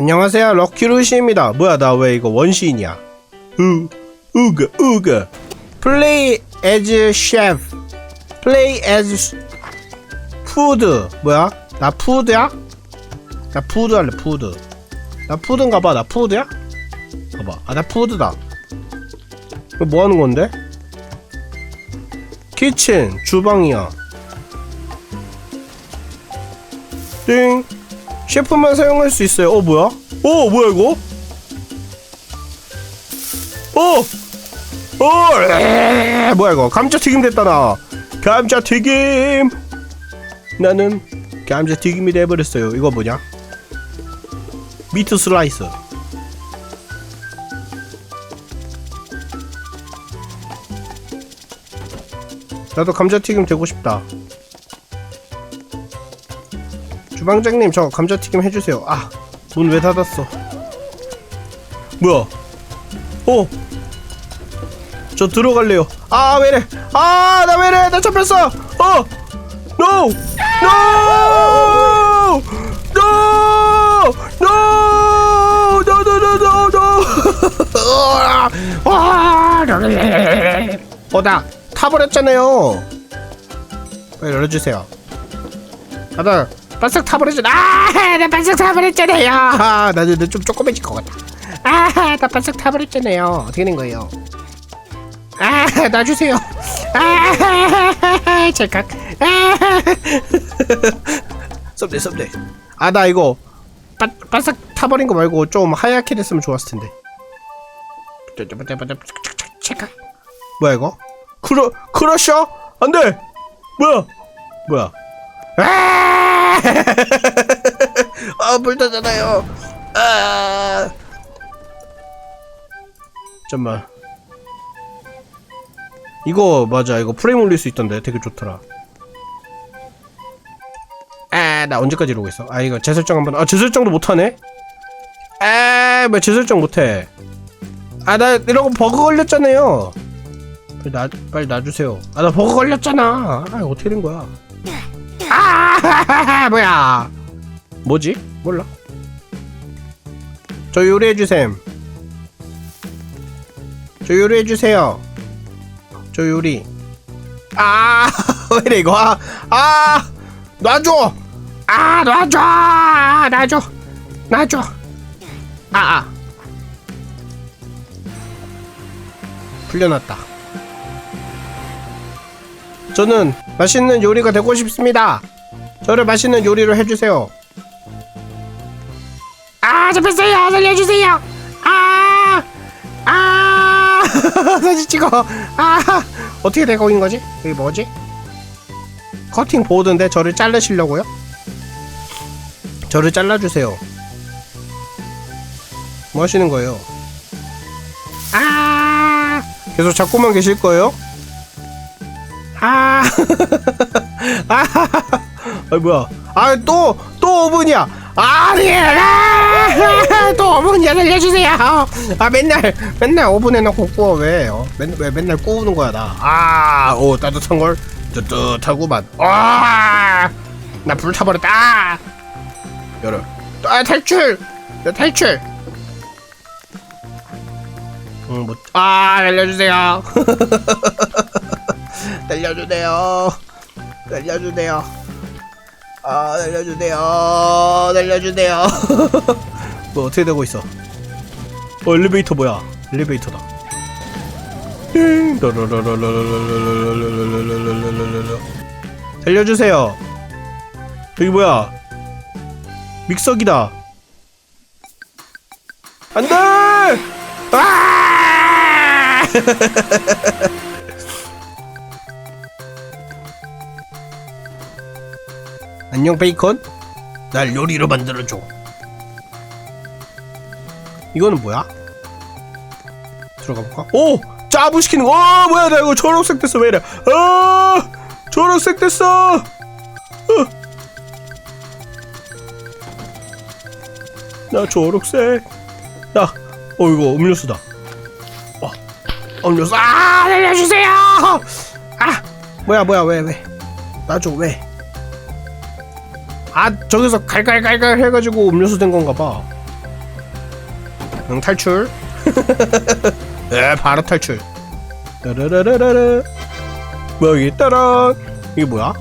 안녕하세요 럭키루시입니다. 뭐야 나 왜 이거 원시인이야? 우 우그 우그. 플레이 as chef. 플레이 as 푸드 뭐야? 나 푸드야? 나 푸드 할래 푸드 나 푸드인가봐 나 푸드야? 봐봐. 아 나 푸드다. 이거 뭐 하는 건데? 키친 주방이야. 띵 셰프만 사용할 수 있어요. 어 뭐야? 어 뭐야 이거? 어! 어! 에이, 뭐야 이거? 감자튀김 됐다 나. 감자튀김. 나는 감자튀김이 돼버렸어요. 이거 뭐냐? 미트 슬라이스. 나도 감자튀김 되고 싶다. 주방장님 저 감자튀김 해주세요. 아 문 왜 닫았어? 뭐야? 어? 저 들어갈래요. 아 왜래? 아 나 왜래? 나 잡혔어! 어! NO! NO! NO! NO! NO NO NO NO 어나 타버렸잖아요. 빨리 열어주세요. 가다 바싹 타버렸잖아 아, 나 바싹 타버렸잖아요. 아, 나도 좀 조그매질 것 같다 아, 나 바싹 타버렸잖아요. 어떻게 된 거예요? 아, 놔주세요. 아, 찰칵. 아, 썸네 썸네 아 나 이거 바, 바싹 타버린 거 말고 좀 하얗게 됐으면 좋았을 텐데. 찰칵. 뭐야 이거? 크러 크러셔? 안돼! 뭐야? 뭐야? 아! 아, 물 닫잖아요. 아. 잠만. 이거 맞아. 이거 프레임 올릴 수 있던데. 되게 좋더라. 아, 나 언제까지 이러고 있어? 아, 이거 재설정 한번. 아, 재설정도 못 하네. 아, 왜 재설정 못 해? 아, 나 이러고 버그 걸렸잖아요. 빨리 놔, 빨리 놔주세요. 아, 나 버그 걸렸잖아. 아, 어떻게 된 거야? 아 뭐야? 뭐지? 몰라. 저 요리해 주셈. 저 요리해 주세요. 저 요리. 아 왜이래 이거? 아, 아 놔줘! 아 놔줘! 놔줘! 놔줘! 아 아. 풀려났다. 저는 맛있는 요리가 되고 싶습니다. 저를 맛있는 요리를 해주세요. 아, 잡혔어요. 살려주세요. 아, 아, 사진 찍어. 아, 어떻게 되고 있는 거지? 여기 뭐지? 커팅 보드인데 저를 자르시려고요? 저를 잘라주세요. 뭐 하시는 거예요? 아, 계속 잡고만 계실 거예요? 아, 아, 아 뭐야? 아또또 5분이야. 아니, 아, 또 5분이야 살려주세요. 아 맨날 맨날 5분에 놓고 구워 왜? 어? 맨, 왜 맨날 구우는 거야 나? 아, 오 따뜻한 걸 뜨뜻하구만. 아, 나 불 타버렸다. 열어. 아 탈출. 야, 탈출. 응, 뭐, 아, 알려주세요. 날려주세요. 날려주세요. 아, 날려주세요. 날려주세요. 뭐 어떻게 되고 있어? 어, 엘리베이터 뭐야? 엘리베이터다. 살려주세요. 여기 뭐야? 믹서기다. 안돼! 아! 안녕 베이컨 날 요리로 만들어줘 이거는 뭐야? 들어가 볼까? 오! 짜부 시키는 거! 어, 뭐야 나 이거 초록색 됐어 왜 이래 어! 초록색 됐어 어. 나 초록색 나 어 이거 음료수다 어 음료수 아 살려주세요 아 뭐야 뭐야 왜 왜 나줘 왜 아 저기서 갈갈갈갈 해가지고 음료수 된 건가 봐. 응 탈출. 에 바로 탈출. 라라라라라. 뭐야 여기 따라. 이게 뭐야?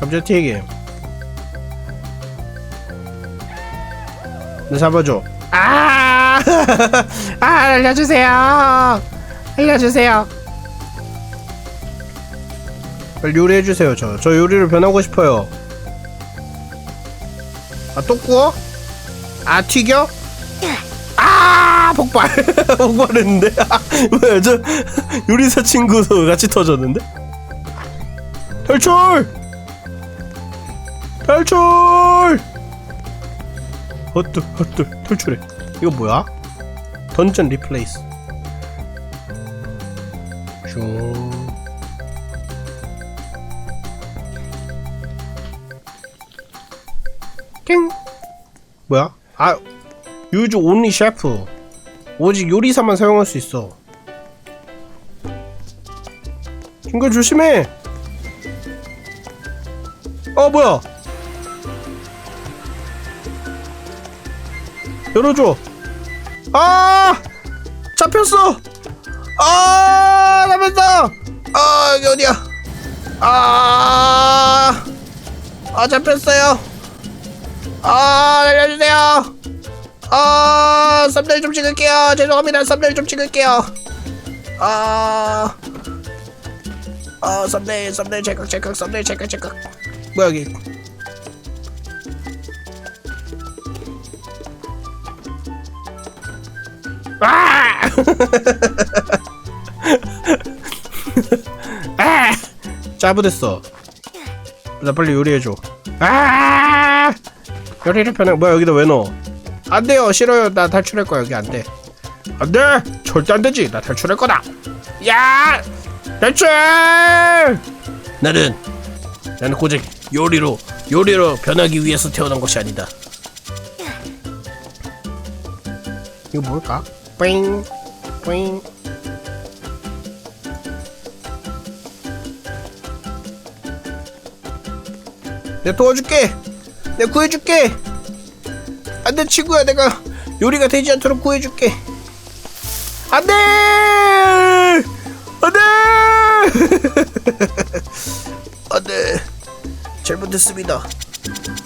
감자 튀김. 나 잡아줘. 아, 아 알려주세요. 알려주세요 빨리 요리해주세요 저. 저 요리를 변하고 싶어요. 아 또 구워? 아 튀겨? 아 폭발. 폭발했는데? 아, 뭐야 저 요리사 친구도 같이 터졌는데? 탈출! 탈출! 헛들 헛들 탈출해. 이거 뭐야? 던전 리플레이스. 슝 ting 뭐야? 아 유즈 온리 셰프. 오직 요리사만 사용할 수 있어. 친구 조심해. 어 뭐야? 열어줘. 아! 잡혔어! 아 잡혔어 아 여기 어디야. 아, 아 잡혔어요 아 알려주세요. 아 썸네일 좀 찍을게요. 죄송합니다. 썸네일 좀 찍을게요. 아, 아 썸네일 썸네일 제각 제각 썸네일 제각 제각. 뭐야 여기? 아! 아! 짜부됐어. 나 빨리 요리해줘. 아! 요리를 편해. 뭐야 여기다 왜 넣어? 안 돼요. 싫어요. 나 탈출할 거야. 여기 안돼. 안돼. 절대 안 되지. 나 탈출할 거다. 야! 탈출! 나는 나는 고작 요리로 요리로 변하기 위해서 태어난 것이 아니다. 이거 뭘까? 뿌잉 뿌잉. 내가 도와줄게 내가 구해줄게. 안돼 친구야. 내가 요리가 되지 않도록 구해줄게. 안돼! 안돼! 안돼. 잘못했습니다.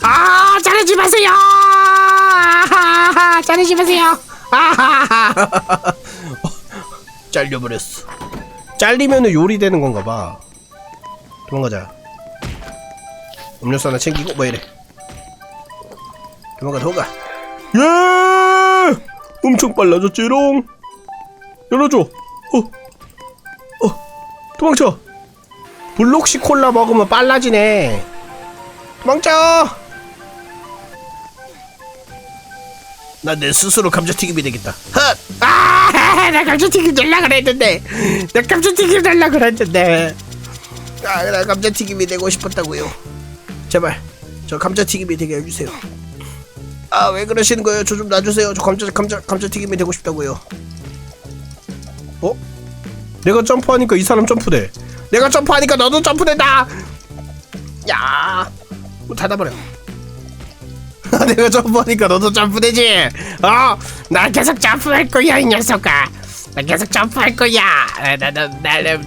아 자르지 마세요! 아, 자르지 마세요! 아, 잘려버렸어. 잘리면은 요리 되는 건가 봐. 도망가자. 음료수 하나 챙기고 뭐 이래 도망가 도망가. 예! 엄청 빨라졌지롱. 열어줘. 어, 어. 도망쳐. 블록시 콜라 먹으면 빨라지네. 도망쳐! 나 내 스스로 감자튀김이 되겠다. 헛! 아, 나 감자튀김 될라 그랬는데. 나 감자튀김 될라 그랬는데. 아, 나 감자튀김이 되고 싶었다고요. 제발 저 감자튀김이 되게 해주세요 아 왜 그러시는 거예요? 저 좀 놔주세요. 저 감자 감자 감자 튀김이 되고 싶다고요. 어? 내가 점프하니까 이 사람 점프돼. 내가 점프하니까 너도 점프된다. 야, 뭐 닫아버려. 내가 점프하니까 너도 점프되지. 어, 나 계속 점프할 거야 이 녀석아. 나 계속 점프할 거야. 아, 나나 나를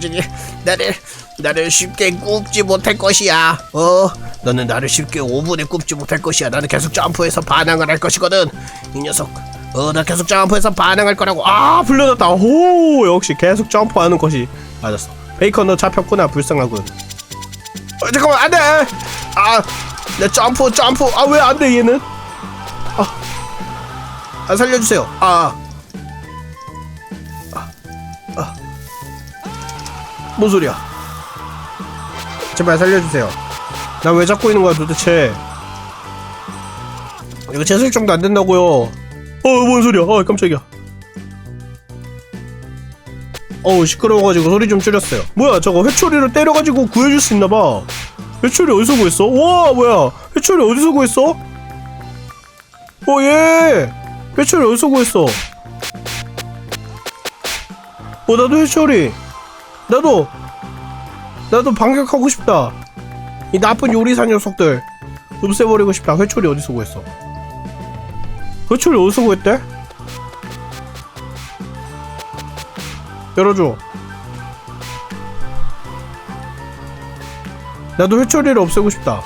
나를 나를 쉽게 굽지 못할 것이야. 어, 너는 나를 쉽게 5분에 굽지 못할 것이야. 나는 계속 점프해서 반항을 할 것이거든. 이 녀석. 어, 나 계속 점프해서 반항할 거라고. 아, 불려졌다. 오, 역시 계속 점프하는 것이 맞았어. 베이컨 너 잡혔구나. 불쌍하군. 어, 잠깐만 안 돼. 아, 내 점프 점프. 아, 왜 안 돼 얘는? 아, 아 살려주세요. 아. 뭔 소리야? 제발 살려주세요. 나 왜 잡고 있는 거야 도대체? 이거 제 설정도 안 된다고요. 어, 뭔 소리야? 어, 깜짝이야. 어우, 시끄러워가지고 소리 좀 줄였어요. 뭐야, 저거 회초리로 때려가지고 구해줄 수 있나봐. 회초리 어디서 구했어? 와, 뭐야? 회초리 어디서 구했어? 어, 얘! 회초리 어디서 구했어? 어, 나도 회초리. 나도 나도 반격하고 싶다. 이 나쁜 요리사 녀석들. 없애버리고 싶다. 회초리 어디서 구했어? 회초리 어디서 구했대? 열어줘. 나도 회초리를 없애고 싶다.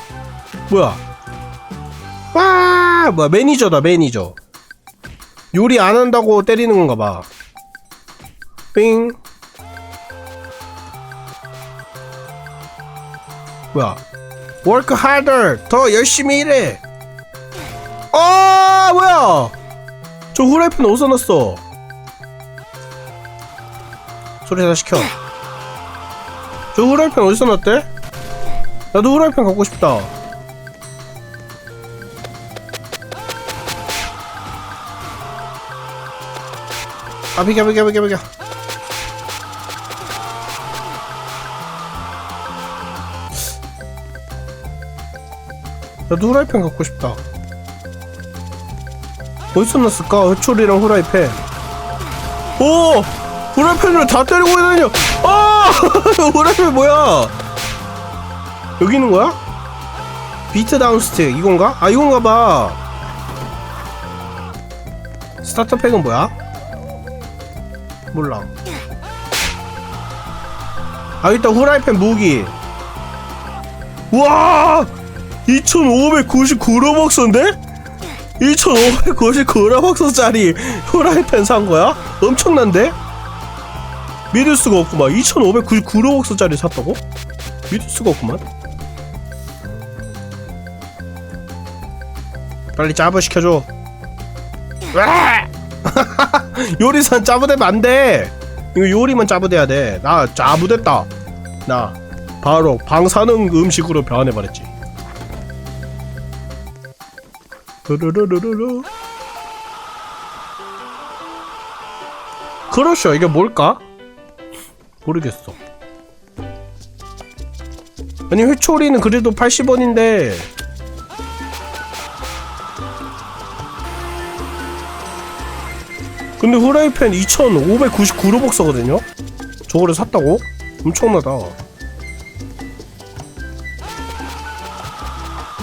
뭐야? 와 뭐야? 매니저다 매니저. 요리 안 한다고 때리는 건가 봐. 삥 뭐야? Work harder. 더 열심히 일해. 아 뭐야? 저 후라이팬 어디서 났어? 소리 다 시켜. 저 후라이팬 어디서 났대? 나도 후라이팬 갖고 싶다. 아 비켜 나도 후라이팬 갖고 싶다 어디서 났을까? 회초리랑 후라이팬 오! 후라이팬을 다 때리고 있다니요 아! 후라이팬 뭐야 여기 있는 거야? 비트 다운 스틱 이건가? 아 이건가 봐 스타터 팩은 뭐야? 몰라 아 일단 후라이팬 무기 우와 2599로벅스인데? 2599로벅스짜리 후라이팬 산 거야? 엄청난데? 믿을 수가 없구만 2599로벅스짜리 샀다고? 믿을 수가 없구만 빨리 짜부 시켜줘 으아! 요리사는 짜부되면 안돼 이거 요리만 짜부돼야 돼나 짜부됐다 나 바로 방사능 음식으로 변해버렸지 루루루루루 그렇죠 이게 뭘까? 모르겠어 아니 회초리는 그래도 80원인데 근데 후라이팬 2599로벅스거든요? 저거를 샀다고? 엄청나다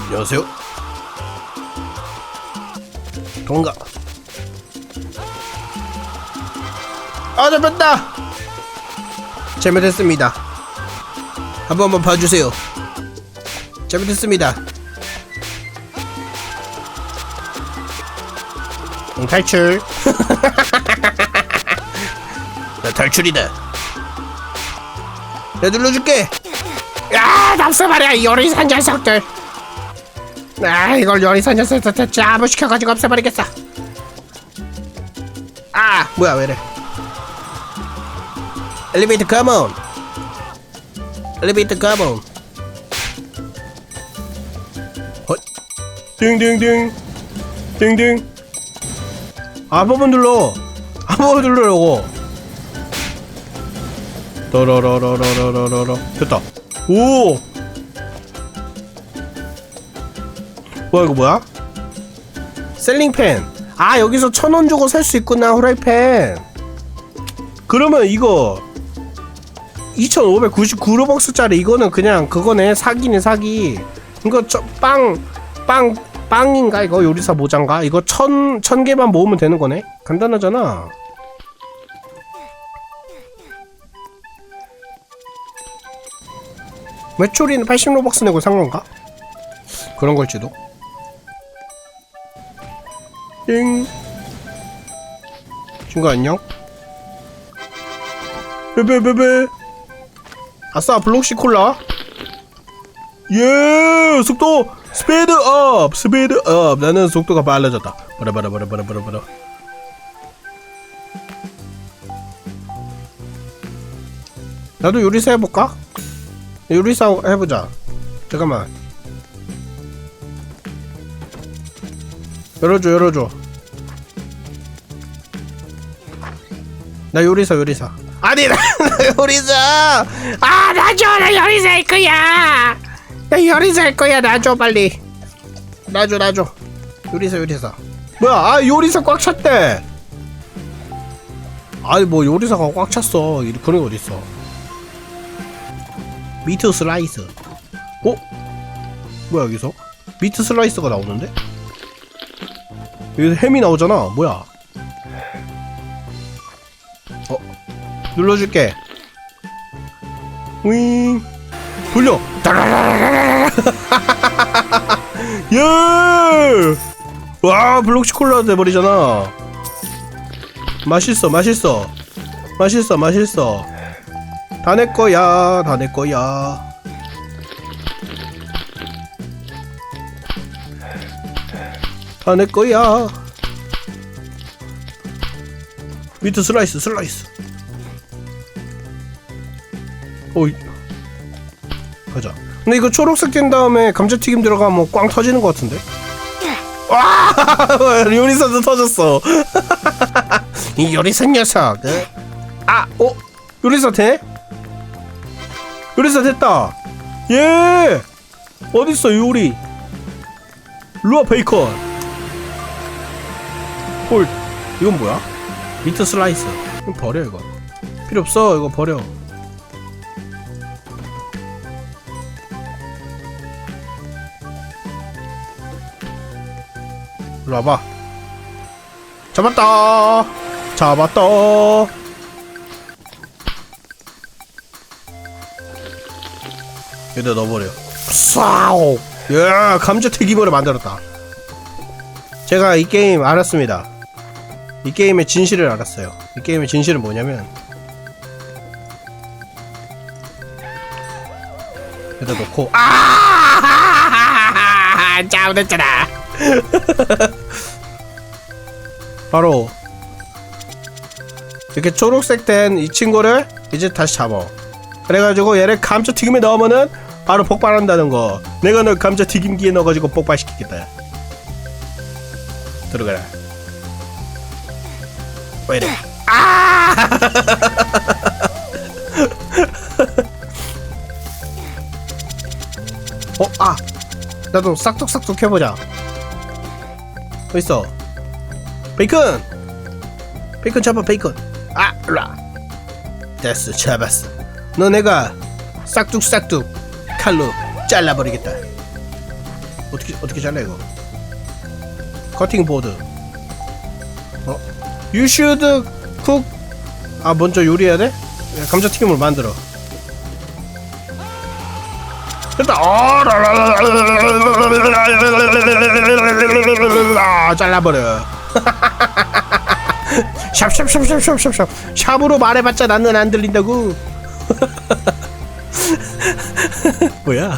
안녕하세요 동가. 아 잡혔다! 잘못했습니다. 한 번만 봐주세요. 잘못했습니다. 응, 탈출. 나 탈출이다. 내가 눌러줄게. 야 답서 말이야 이 요리사 녀석들 아 이걸 요리사 녀석들 짜부 시켜가지고 없애버리겠어. 아 뭐야 왜래? 엘리베이터 컴온. 엘리베이터 컴온. 헛 띵띵띵 띵띵 번만 눌러. 한 번만 눌러라고 떠러러러러러러러. 됐다. 오 뭐야 이거 뭐야? 셀링팬 아 여기서 천 원 주고 살 수 있구나 후라이팬 그러면 이거 2599로벅스짜리 이거는 그냥 그거네 사기네 사기. 이거 저빵 빵 빵인가 이거? 요리사 모장가? 이거 천, 천 개만 모으면 되는 거네? 간단하잖아. 외초리는 80로벅스 내고 산 건가? 그런 걸지도 띵 친구 안녕? 베베베베. 아싸 블록시 콜라. 예 속도 스피드 업 스피드 업. 나는 속도가 빨라졌다. 바라바라바라바라바라. 나도 요리사 해볼까? 요리사 해보자. 잠깐만 열어줘 열어줘. 나 요리사 요리사. 아니 나, 나 요리사! 아 나줘 나 요리사 할 거야! 나 요리사 할 거야! 나줘 빨리. 나줘 나줘. 요리사 요리사. 뭐야 아 요리사 꽉 찼대. 아니 뭐 요리사가 꽉 찼어. 이- 그런 게 어딨어. 미트 슬라이스. 어? 뭐야 여기서? 미트 슬라이스가 나오는데? 여기서 햄이 나오잖아. 뭐야? 어 눌러줄게. 윙. 돌려. 예! 와 블록 초콜릿 돼버리잖아. 맛있어 맛있어. 맛있어 맛있어. 다 내 거야 다 내 거야 다 내 거야. 미트 슬라이스 슬라이스. 오이. 가자. 근데 이거 초록색 된 다음에 감자튀김 들어가면 꽝 터지는 것 같은데? 와! 요리사도 터졌어. 이 요리사 녀석. 아 어? 요리사 돼? 요리사 됐다. 예! 어딨어 요리? 루아 베이컨 홀 이건 뭐야? 미트 슬라이스 이거 버려 이거. 필요 없어 이거 버려. 일로 와봐. 잡았다. 잡았다. 여기다 넣어버려. 쏴오. 야 감자튀김으로 만들었다. 제가 이 게임 알았습니다 이 게임의 진실을 알았어요. 이 게임의 진실은 뭐냐면 여기다 놓고 아! 잘못했잖아. 바로 이렇게 초록색 된 이 친구를 이제 다시 잡아. 그래가지고 얘를 감자튀김에 넣으면은 바로 폭발한다는 거. 내가 너 감자튀김기에 넣어가지고 폭발시키겠다. 들어가라 왜 이래 아! 어? 아! 나도 싹둑싹둑 해보자. 어딨어. 베이컨! 베이컨 잡아 베이컨. 아 일로와. 됐어 잡았어. 너 내가 싹둑싹둑 칼로 잘라버리겠다. 어떻게 어떻게 잘라 이거? 커팅 보드. 어? Should cook. 아 먼저 요리해야 돼? 야, 감자튀김을 만들어. 됐다. 어, 아, 잘라버려 샵샵샵샵샵샵 샵으로 말해봤자 나는 안 들린다고 뭐야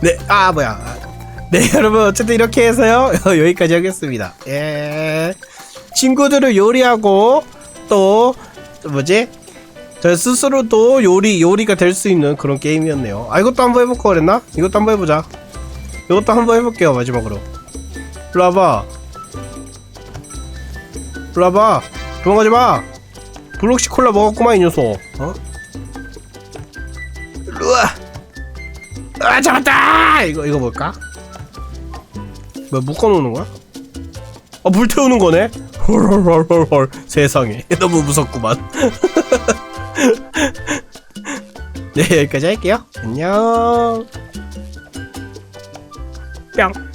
네아 뭐야 네 여러분 어쨌든 이렇게 해서요 여기까지 하겠습니다 예 친구들을 요리하고 또 뭐지 저 스스로도 요리 요리가 될 수 있는 그런 게임이었네요 아 이것도 한번 해볼 거 그랬나 이것도 한번 해보자 이것도 한번 해볼게요 마지막으로 일로 와봐 일로 와봐 도망가지 마 블록시 콜라 먹었구만 이 녀석 어? 와 아, 잡았다! 이거, 이거 뭘까? 뭐, 묶어놓는 거야? 아, 물 태우는 거네? 헐헐헐헐. 세상에. 너무 무섭구만. 네, 여기까지 할게요. 안녕. 뿅.